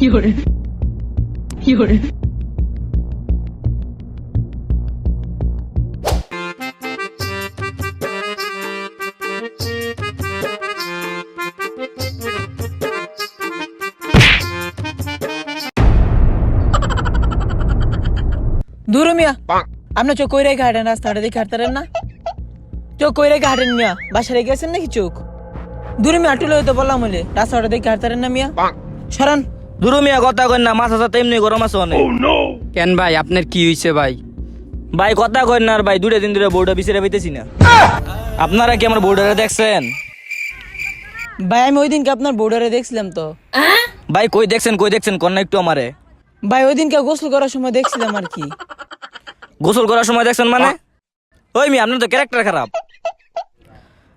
有人，有人， দূর মিয়া আপনি চোখ কই রেখে হাঁটেন রাস্তাটা দেখে হাঁটতারেন না চোখ কই রেখে হাঁটেন মিয়া বাসায় রেখে গেছেন নাকি চোখ দূর মিয়া আটুলে হয়তো বললাম বলে রাস্তাটা দেখে হাঁটতারেন না মিয়া সরান দুরু মিয়া কথা কই না সাথে এমনি গরম আছে অনেক। কেন ভাই আপনার কি হয়েছে ভাই? ভাই কথা কই না আর ভাই দুটা দিন ধরে বোর্ডে বিছিরে পাইতেছি না। আপনারা কি আমার দেখছেন? ভাই আমি ওই দিনকে আপনার দেখছিলাম তো। ভাই কই দেখছেন কই দেখছেন কন্যা একটু আমারে। ভাই ওই দিনকে গোসল করার সময় দেখছিলাম আর কি। গোসল করার সময় দেখছেন মানে? ওই মি আপনার তো ক্যারেক্টার খারাপ।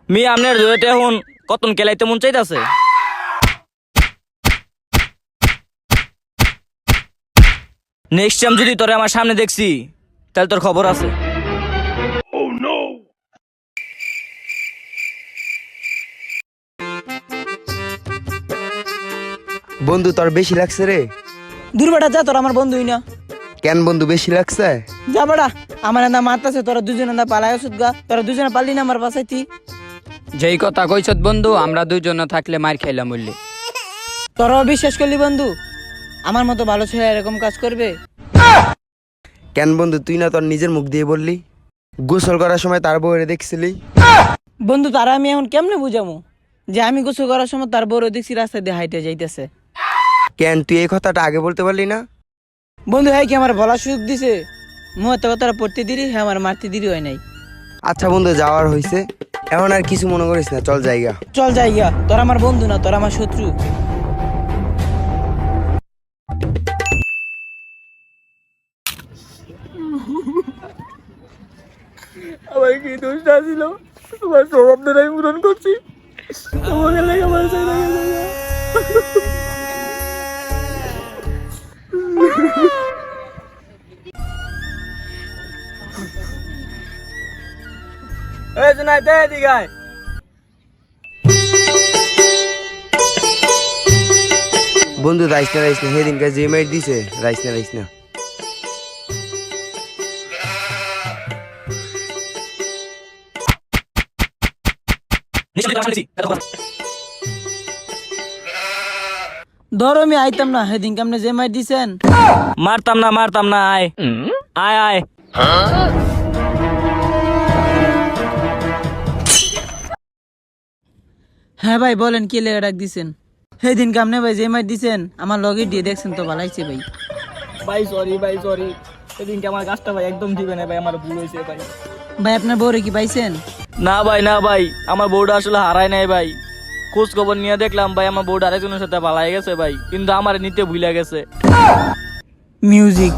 মি আপনার জয়তে এখন কতন কেলাইতে মন চাইতাছে? নেক্সট টাইম যদি তোরে আমার সামনে দেখছি তাহলে তোর খবর আছে। বন্ধু তোর বেশি লাগছে রে। দূর বেটা যা তোর আমার বন্ধুই না। কেন বন্ধু বেশি লাগছে? যা বেটা আমার না মারতাছে তোরা দুজনে না পালাই ওষুধ গা তোরা দুজনে পারলি না আমার বাসাইতি। যেই কথা কইছত বন্ধু আমরা দুজন থাকলে মার খাইলাম বললি। তোরাও বিশ্বাস করলি বন্ধু আমার মতো ভালো ছেলে এরকম কাজ করবে? কেন বন্ধু তুই না তোর নিজের মুখ দিয়ে বললি? গোসল করার সময় তার বউরে দেখছিলি? বন্ধু তারা আমি এখন কেমনে বুঝামু? যে আমি গোসল করার সময় তার বড় দেখছি রাস্তা দিয়ে হাইটে যাইতেছে। কেন তুই এই কথাটা আগে বলতে পারলি না? বন্ধু হ্যাঁ কি আমার বলার সুযোগ দিছে? মুহূর্ত কথাটা পড়তে দিরি হ্যাঁ আমার মারতে দিরি হয় নাই। আচ্ছা বন্ধু যাওয়ার হয়েছে এখন আর কিছু মনে করিস না চল জায়গা চল গিয়া তোর আমার বন্ধু না তোর আমার শত্রু। আমার কি দোষটা ছিল তোমার স্বভাব দ্বারা আমি পূরণ করছি। তোমাকে লেগে আমার ছেড়ে গেছে এই জনাই দে দিগায় বন্ধু, রাইস না রাইস না। সেদিনকে যে মাইট দিছে, রাইস না রাইস না। ধরো আমি আইতাম না সেদিন কেমনে যে মাই দিছেন? মারতাম না মারতাম না আয়। আয় আয়। হ্যাঁ ভাই বলেন কি লেগে ডাক দিছেন? সেদিন কেমনে ভাই যে মাই দিছেন? আমার লগে দিয়ে দেখছেন তো ভালাইছে ভাই। ভাই সরি ভাই সরি সেদিনকে আমার কাজটা ভাই একদম দিবে না ভাই আমার ভুল হয়েছে ভাই। ভাই আপনার বউরে কি পাইছেন? না ভাই না ভাই আমার বউটা আসলে হারায় নাই ভাই। খোঁজ খবর নিয়ে দেখলাম ভাই আমার বউটা আরেকজনের সাথে পালাই গেছে ভাই কিন্তু আমার নিতে ভুলে গেছে। মিউজিক